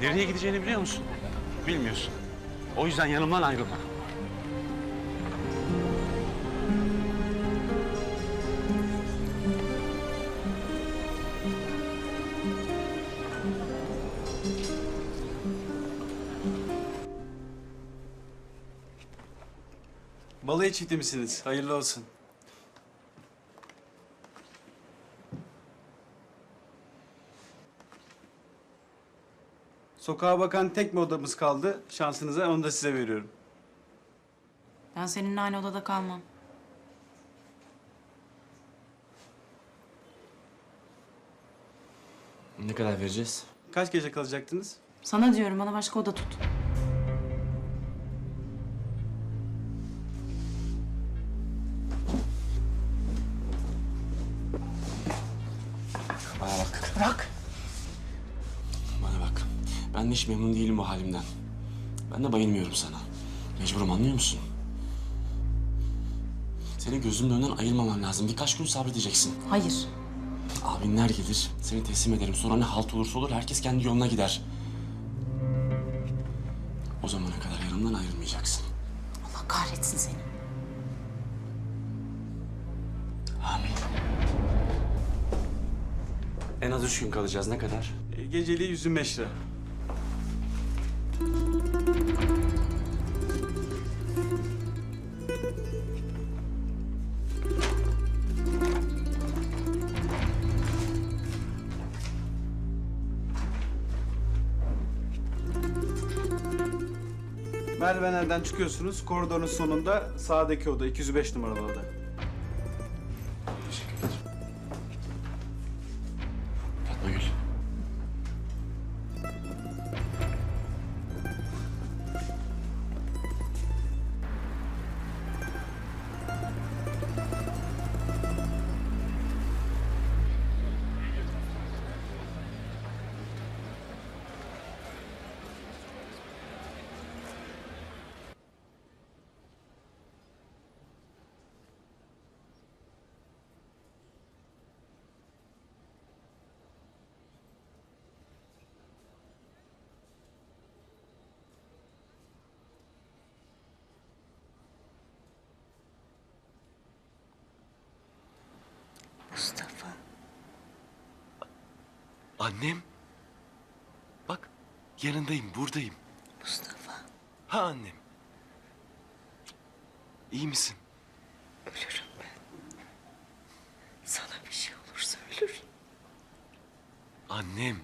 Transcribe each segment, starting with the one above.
Nereye gideceğini biliyor musun? Bilmiyorsun. O yüzden yanımdan ayrılma. Balayı çifti misiniz? Hayırlı olsun. Sokağa bakan tek mi odamız kaldı? Şansınıza onu da size veriyorum. Ben seninle aynı odada kalmam. Ne kadar vereceğiz? Kaç gece kalacaktınız? Sana diyorum bana başka oda tut. Ben de hiç memnun değilim bu halimden. Ben de bayılmıyorum sana. Mecburum anlıyor musun? Seni gözümün önünden ayırmamam lazım. Birkaç gün sabredeceksin. Hayır. Abinler gelir, seni teslim ederim. Sonra ne halt olursa olur, herkes kendi yoluna gider. O zamana kadar yanımdan ayrılmayacaksın. Allah kahretsin seni. Amin. En az üç gün kalacağız. Ne kadar? E, geceliği 125 lira. Merdivenlerden çıkıyorsunuz. Koridorun sonunda sağdaki oda, 205 numaralı oda. Annem. Bak yanındayım, buradayım. Mustafa. Ha annem. İyi misin? Ölürüm ben. Sana bir şey olursa ölürüm. Annem.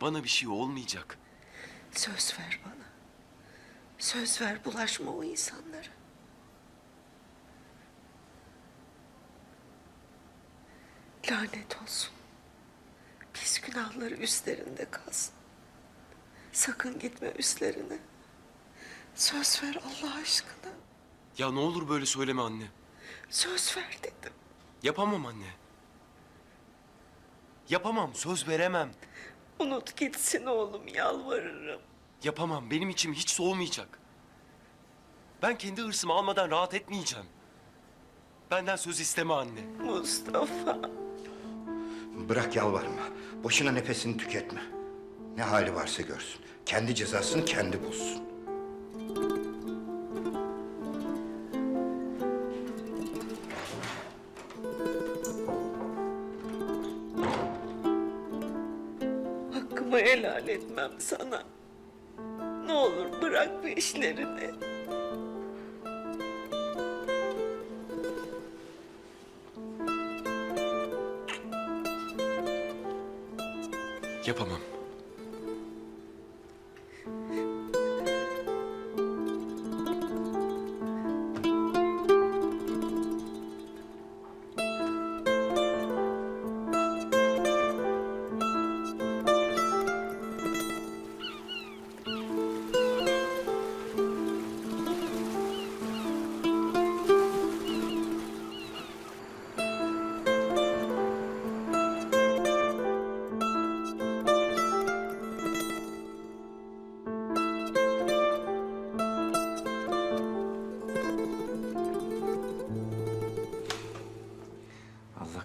Bana bir şey olmayacak. Söz ver bana. Söz ver bulaşma o insanlara. Lanet olsun. Günahları üstlerinde kalsın. Sakın gitme üstlerine. Söz ver Allah aşkına. Ya ne olur böyle söyleme anne. Söz ver dedim. Yapamam anne. Yapamam, söz veremem. Unut gitsin oğlum yalvarırım. Yapamam, benim içim hiç soğumayacak. Ben kendi hırsımı almadan rahat etmeyeceğim. Benden söz isteme anne. Mustafa. Bırak yalvarma. Boşuna nefesini tüketme. Ne hali varsa görsün. Kendi cezasını kendi bulsun. Hakkımı helal etmem sana. Ne olur bırak bu işlerini. Yapamam.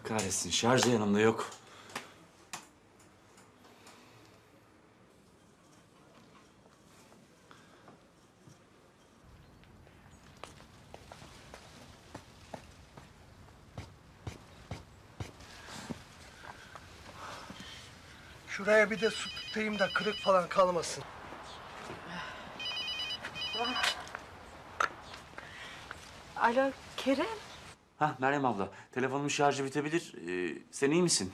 kahretsin şarjı yanımda yok. Şuraya bir de su tutayım da kırık falan kalmasın. Alo Kerem. Hah Meryem abla, telefonumun şarjı bitebilir. Ee, sen iyi misin?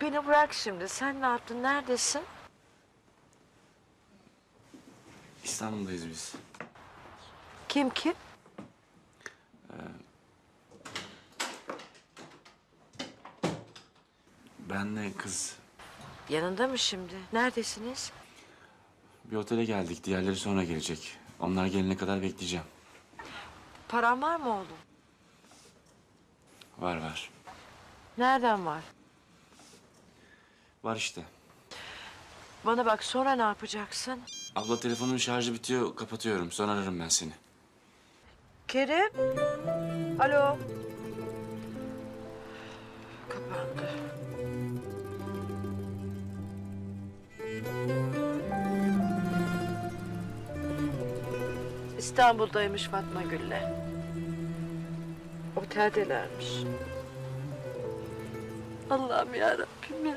beni bırak şimdi. Sen ne yaptın? Neredesin? İstanbul'dayız biz. Kim kim? Benle kız Yanında mı şimdi? Neredesiniz? bir otele geldik. Diğerleri sonra gelecek. Onlar gelene kadar bekleyeceğim. Paran var mı oğlum? Var var. Nereden var? Var işte. Bana bak sonra ne yapacaksın? Abla telefonun şarjı bitiyor. Kapatıyorum. Sonra ararım ben seni. Kerim? Alo? Kapandı. İstanbul'daymış Fatma Gül'le. Oteldelermiş. Allah'ım ya Rabbim ya.